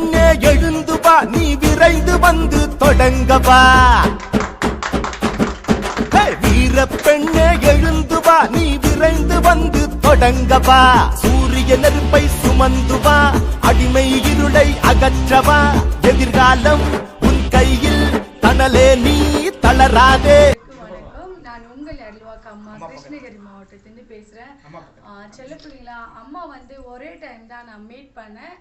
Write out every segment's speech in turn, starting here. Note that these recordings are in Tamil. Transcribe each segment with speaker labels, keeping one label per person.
Speaker 1: பெண்ணே எழுந்து வா நீ விரைந்து வந்து தொடங்க வா. வீர பெண்ணே எழுந்து வா நீ விரைந்து வந்து தொடங்க சூரிய நெருப்பை சுமந்து வா அடிமை இருளை அகற்றவா எதிர்காலம் உன் கையில் தனலே நீ தளராதே.
Speaker 2: அம்மா கிருஷ்ணகிரி மாவட்டத்திலிருந்து பேசுகிறேன் செல்லப்பிள்ளைங்களா அம்மா வந்து ஒரே டைம் தான் நான் மீட் பண்ணேன்.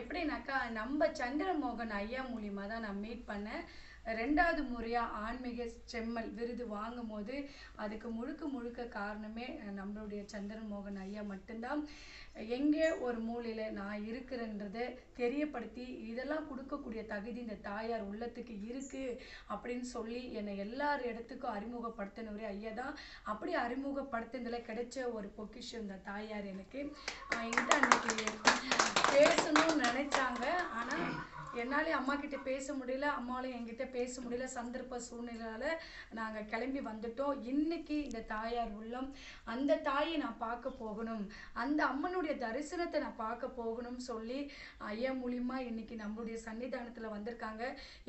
Speaker 2: எப்படின்னாக்கா நம்ம சந்திரமோகன் ஐயா மூலியமாக தான் நான் மீட் பண்ணேன். ரெண்டாவது முறையாக ஆன்மீக செம்மல் விருது வாங்கும் போது அதுக்கு முழுக்க முழுக்க காரணமே நம்மளுடைய சந்திரமோகன் ஐயா மட்டும்தான். எங்கே ஒரு மூலையில் நான் இருக்கிறேன்றதை தெரியப்படுத்தி இதெல்லாம் கொடுக்கக்கூடிய தகுதி இந்த தாயார் உள்ளத்துக்கு இருக்கு அப்படின்னு சொல்லி என்னை எல்லார் இடத்துக்கும் அறிமுகப்படுத்தினவரே ஐயா தான். அப்படி அறிமுகப்படுத்துனதுல கிடைச்ச ஒரு பொக்கிஷம் இந்த தாயார் எனக்கு. ஆஹ் என்கிட்ட அன்னைக்கு பேசணும்னு நினைச்சாங்க. ஆனால் என்னாலே அம்மா கிட்ட பேச முடியல அம்மாவும் என்கிட்ட பேச முடியல சந்தர்ப்ப சூழ்நிலையால நாங்கள் கிளம்பி வந்துட்டோம். இன்னைக்கு இந்த தாயார் உள்ளம் அந்த தாயை நான் பார்க்க போகணும் அந்த அம்மனுடைய தரிசனத்தை நான் பார்க்க போகணும்னு சொல்லி ஐயா மூலியமா இன்னைக்கு நம்மளுடைய சன்னிதானத்தில் வந்திருக்காங்க.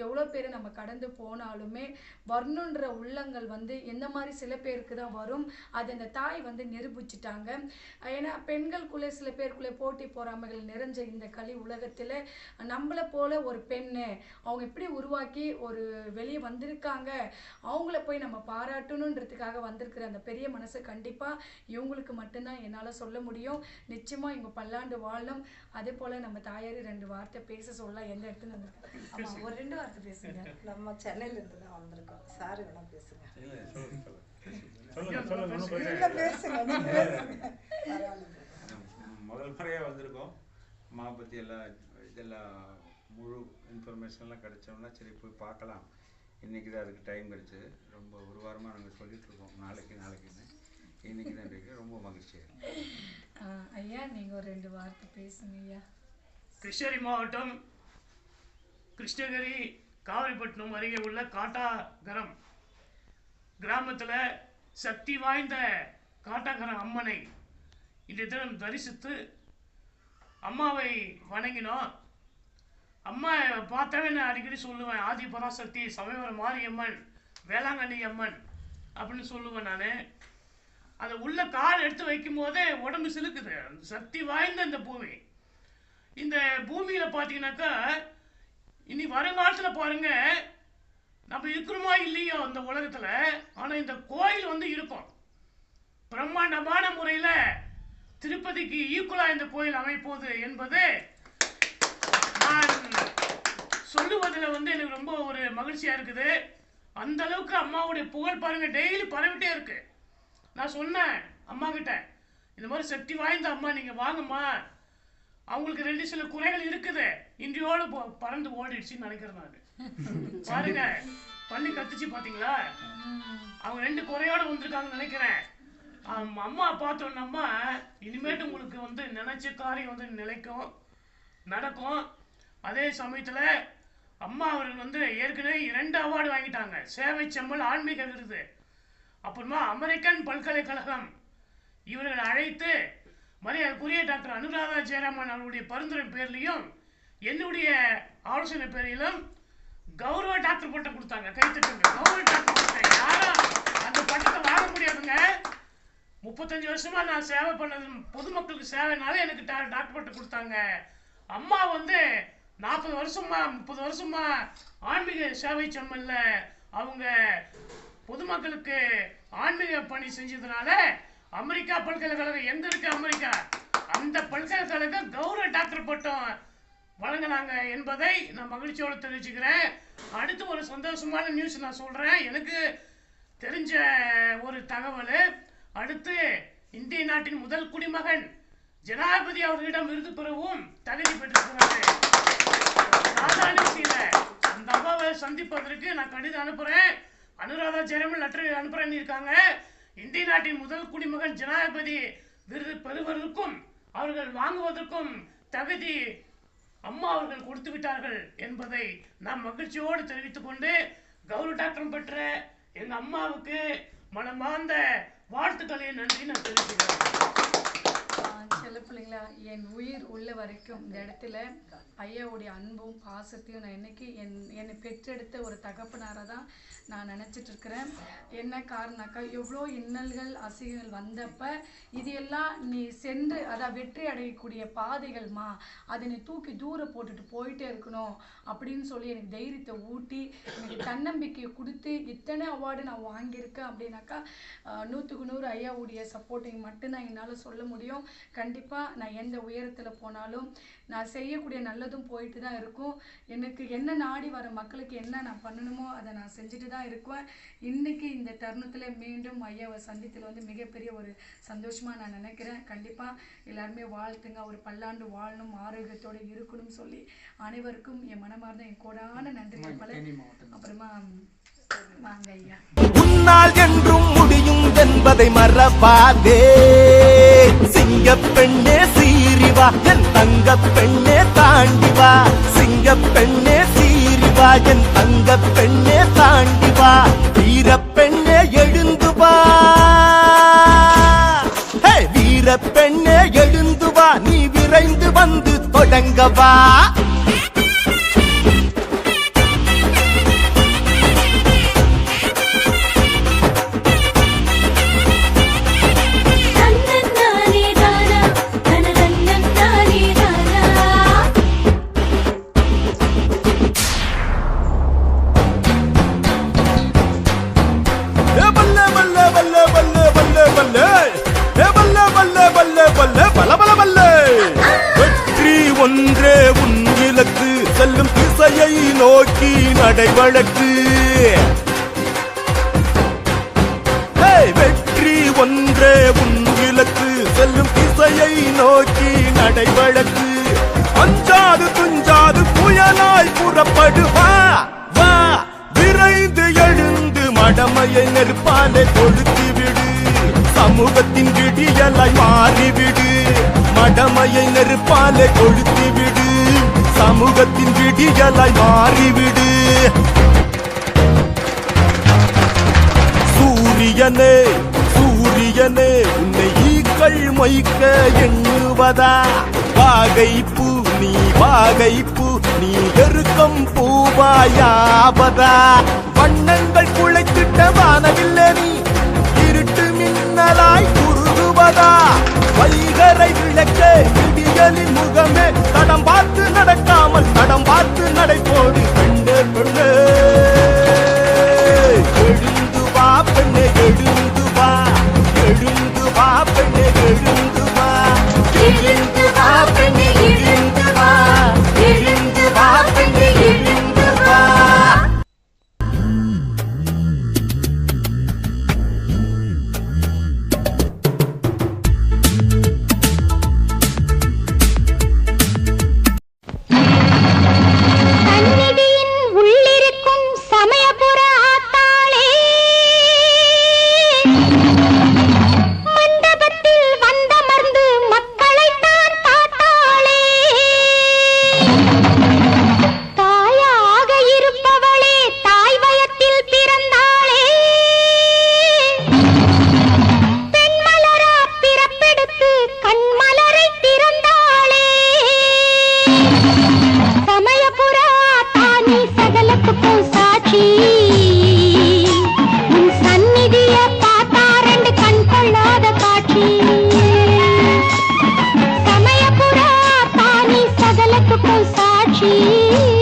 Speaker 2: எவ்வளோ பேர் நம்ம கடந்து போனாலுமே வரணுன்ற உள்ளங்கள் வந்து எந்த மாதிரி சில பேருக்கு தான் வரும். அது அந்த தாய் வந்து நிரூபிச்சிட்டாங்க. ஏன்னா பெண்களுக்குள்ளே சில பேருக்குள்ளே போட்டி போறாமைகள் நிறைஞ்ச இந்த கலி உலகத்தில் நம்மளை போல ஒரு பெண்ணு. அவங்க எப்படி உருவாக்கி ஒரு வெளியே வந்திருக்காங்க? அவங்கள போய் நம்ம பாராட்டணுன்றதுக்காக வந்திருக்கிற அந்த பெரிய மனசு கண்டிப்பாக இவங்களுக்கு மட்டும்தான் என்னால் சொல்ல முடியும். நிச்சயமாக இவங்க பல்லாண்டு வாழணும் அதே போல் நம்ம தாயாரி ரெண்டு வார்த்தை பேச சொல்ல எந்த இடத்துல ஒரு ரெண்டு வார்த்தை பேசுங்க.
Speaker 3: நம்ம சென்னையில இருந்து தான் வந்திருக்கோம். சார் வேணா பேசுங்க.
Speaker 4: முதல் முறையாக வந்திருக்கோம். அம்மா பற்றி எல்லாம் இதெல்லாம் முழு இன்ஃபர்மேஷன்லாம் கிடைச்சோம்னா சரி போய் பார்க்கலாம். இன்றைக்கி தான் அதுக்கு டைம் கிடைச்சது. ரொம்ப ஒரு வாரமாக நாங்கள் சொல்லிட்டு இருக்கோம். நாளைக்கு நாளைக்குன்னு. இன்னைக்கு தான் இருக்கு. ரொம்ப மகிழ்ச்சியாக
Speaker 2: ஐயா நீங்கள் ஒரு ரெண்டு வார்த்தை பேசுங்க ஐயா.
Speaker 5: கிருஷ்ணகிரி மாவட்டம் கிருஷ்ணகிரி காவிரிப்பட்டினம் அருகே உள்ள காட்டாகரம் கிராமத்தில் சக்தி வாய்ந்த காட்டாகரம் அம்மனை இன்றைய தினம் தரிசித்து அம்மாவை வணங்கினோம். அம்மா பார்த்தாவே நான் அடிக்கடி சொல்லுவேன் ஆதி பராசக்தி சமயவரம் மாரியம்மன் வேளாங்கண்ணி அம்மன் அப்படின்னு சொல்லுவேன் நான். அதை உள்ள கால் எடுத்து வைக்கும் போதே உடம்பு சிலுக்குது. அந்த சக்தி வாய்ந்த இந்த பூமி. இந்த பூமியில் பார்த்தீங்கன்னாக்கா இனி வருங்காலத்தில் பாருங்க நம்ம இருக்கிறோமா இல்லையோ இந்த உலகத்தில் ஆனால் இந்த கோயில் வந்து இருக்கும். பிரம்மாண்டமான முறையில் திருப்பதிக்கு ஈக்குவலாக இந்த கோயில் அமைப்போது என்பது நான் சொல்லுவதில் வந்து எனக்கு ரொம்ப ஒரு மகிழ்ச்சியா இருக்குது. அந்த அளவுக்கு அம்மாவுடைய புகழ் பாருங்க டெய்லி பரவிட்டே இருக்கு. நான் சொன்னேன் அம்மா கிட்ட இந்த மாதிரி சக்தி வாய்ந்த அம்மா நீங்க வாங்கம்மா. அவங்களுக்கு ரெண்டு சில குறைகள் இருக்குது. இன்றையோடு போ- பறந்து ஓடிடுச்சுன்னு நினைக்கிறேன் நான். பாருங்க பண்ணி கத்துச்சு பாத்தீங்களா? அவங்க ரெண்டு குறையோட வந்திருக்காங்கன்னு நினைக்கிறேன். அம்மா பார்த்தோன்னம்மா இனிமேட்டு உங்களுக்கு வந்து நினைச்ச காரியம் வந்து நிலைக்கும் நடக்கும். அதே சமயத்தில் அம்மா அவர்கள் வந்து ஏற்கனவே இரண்டு அவார்டு வாங்கிட்டாங்க. சேவை செம்மல் ஆன்மீக விருது. அப்புறமா அமெரிக்கன் பல்கலைக்கழகம். இவர்களை அழைத்து மரியாதைக்குரிய டாக்டர் அனுராதா ஜெயராமன் அவருடைய பரிந்துரை பேர்லையும் என்னுடைய ஆலோசனை பேரிலும் கௌரவ டாக்டர் பட்டம் கொடுத்தாங்க. கைத்தட்டுங்க கௌரவ டாக்டர் பட்டம். யாரும் அந்த பட்டத்தை வாங்க முடியாதுங்க. முப்பத்தஞ்சு வருஷமா நான் சேவை பண்ணது பொதுமக்களுக்கு சேவைனால எனக்கு டாக்டர் பட்டம் கொடுத்தாங்க. அம்மா வந்து நாற்பது வருஷமா முப்பது வருஷமா ஆன்மீக சேவை செம்மல்ல அவங்க பொதுமக்களுக்கு ஆன்மீக பணி செஞ்சதுனால அமெரிக்கா பல்கலைக்கழகம் எங்க இருக்கு அமெரிக்கா? அந்த பல்கலைக்கழகம் கௌரவ டாக்டர் பட்டம் வழங்கினாங்க என்பதை நான் மகிழ்ச்சியோடு தெரிவிச்சுக்கிறேன். அடுத்து ஒரு சந்தோஷமான நியூஸ் நான் சொல்கிறேன் எனக்கு தெரிஞ்ச ஒரு தகவல். அடுத்து இந்திய நாட்டின் முதல் குடிமகன் ஜனாதிபதி அவர்களிடம் விருது பெறவும் தகுதி பெற்றிருக்கிறாரு சாதாரண விஷயம் இல்ல. அந்த அம்மாவை சந்திப்பதற்கு நான் கடிதம் அனுப்புறேன். அனுராதா லெட்டர் அனுப்புறேன்னு இருக்காங்க இந்திய நாட்டின் முதல் குடிமகன் ஜனாதிபதி விருது பெறுவதற்கும் அவர்கள் வாங்குவதற்கும் தகுதி அம்மா அவர்கள் கொடுத்து விட்டார்கள் என்பதை நான் மகிழ்ச்சியோடு தெரிவித்துக் கொண்டு கௌரவ டாக்டரம் பெற்ற எங்க அம்மாவுக்கு மனமார்ந்த வாழ்த்துக்களை நன்றி நான் தெரிவிக்கிறேன்.
Speaker 2: சொல்லிங்களா என் உயிர் உள்ள வரைக்கும் இந்த இடத்துல ஐயாவுடைய அன்பும் பாசத்தையும் நான் என்னைக்கு என் என்னை பெற்றெடுத்த ஒரு தகப்பனாரை தான் நான் நினச்சிட்டு இருக்கிறேன் என்ன காரணம்னாக்கா எவ்வளோ இன்னல்கள் அசிங்கங்கள் வந்தப்ப இது எல்லாம் நீ சென்று அதான் வெற்றி அடையக்கூடிய பாதைகள்மா அதை நீ தூக்கி தூர போட்டுட்டு போயிட்டே இருக்கணும் அப்படின்னு சொல்லி எனக்கு தைரியத்தை ஊட்டி எனக்கு தன்னம்பிக்கையை கொடுத்து இத்தனை அவார்டு நான் வாங்கியிருக்கேன் அப்படின்னாக்கா நூற்றுக்கு நூறு ஐயாவுடைய சப்போர்ட்டிங் மட்டும்தான் என்னால் சொல்ல முடியும். கண்டிப்பாக நான் எந்த உயரத்தில் போனாலும் நான் செய்யக்கூடிய நல்லதும் போயிட்டு தான் இருக்கும். எனக்கு என்ன நாடி வர மக்களுக்கு என்ன நான் பண்ணணுமோ அதை நான் செஞ்சுட்டு தான் இருக்குவேன். இன்னைக்கு இந்த தருணத்தில் மீண்டும் ஐயாவை சந்தித்தில் வந்து மிகப்பெரிய ஒரு சந்தோஷமாக நான் நினைக்கிறேன். கண்டிப்பாக எல்லாருமே வாழ்த்துங்க. ஒரு பல்லாண்டு வாழணும் ஆரோக்கியத்தோடு இருக்கணும்னு சொல்லி அனைவருக்கும் என் மனமார்ந்த என் கோடான நன்றி பல அப்புறமா வாங்க ஐயா.
Speaker 1: உன்னால் என்றும் முடியும் என்பதை மறவாதே. சிங்க பெண்ணே சீரிவா என் தங்க பெண்ணே தாண்டிவா சிங்க பெண்ணே சீரிவா என் தங்க பெண்ணே தாண்டிவா வீர பெண்ணே எழுந்துவா வீர பெண்ணே எழுந்துவா நீ விரைந்து வந்து தொடங்கவா திசையை நோக்கி நடைவழக்கு ஏய், வெற்றி ஒன்றே உன் இலக்கு. செல்லும் திசையை நோக்கி நடைவழக்கு அஞ்சாது துஞ்சாது புயலாய் புறப்படுவா. வா விரைந்து எழுந்து மடமையை நெருப்பாலே கொளுத்தி விடு சமூகத்தின் விடியலாய் மாறிவிடு. மடமையை நெருப்பாலே கொளுத்தி விடு சமூகத்தின் விடியலாய் மாறிவிடு. சூரியனே சூரியனே உன்னை ஈக்கள் மொய்க்க எண்ணுவதா? வாகைப்பு நீ வாகைப்பு நீ எருக்கம் பூவாயாவதா? வண்ணங்கள் குழைத்திட்ட வானவில்லை நீ இருட்டு மின்னலாய் குறுகுவதா வைகரை விளக்க புலிகளின் முகமே தடம் பார்த்து நடக்காமல் தடம் பார்த்து நடை की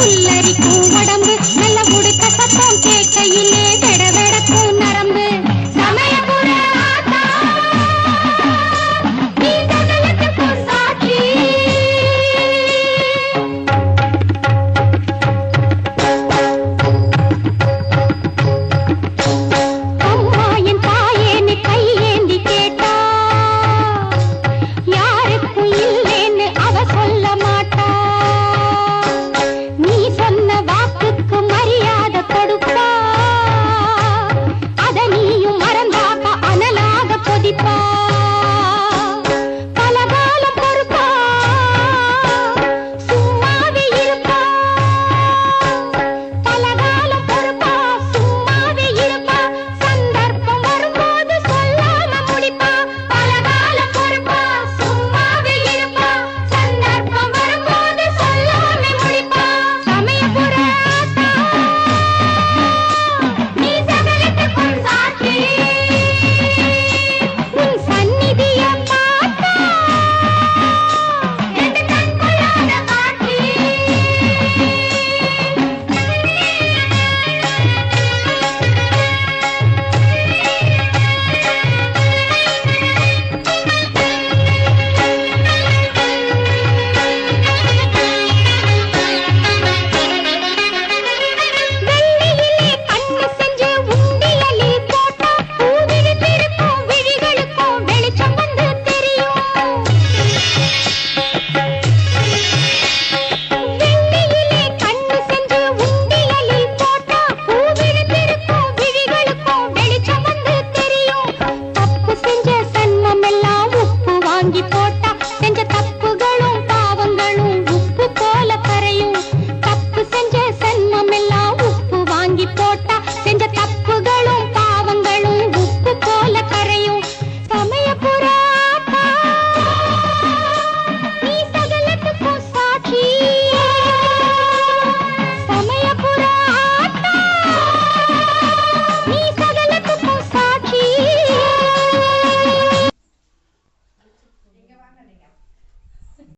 Speaker 1: புல்லரிக்கும் வடம்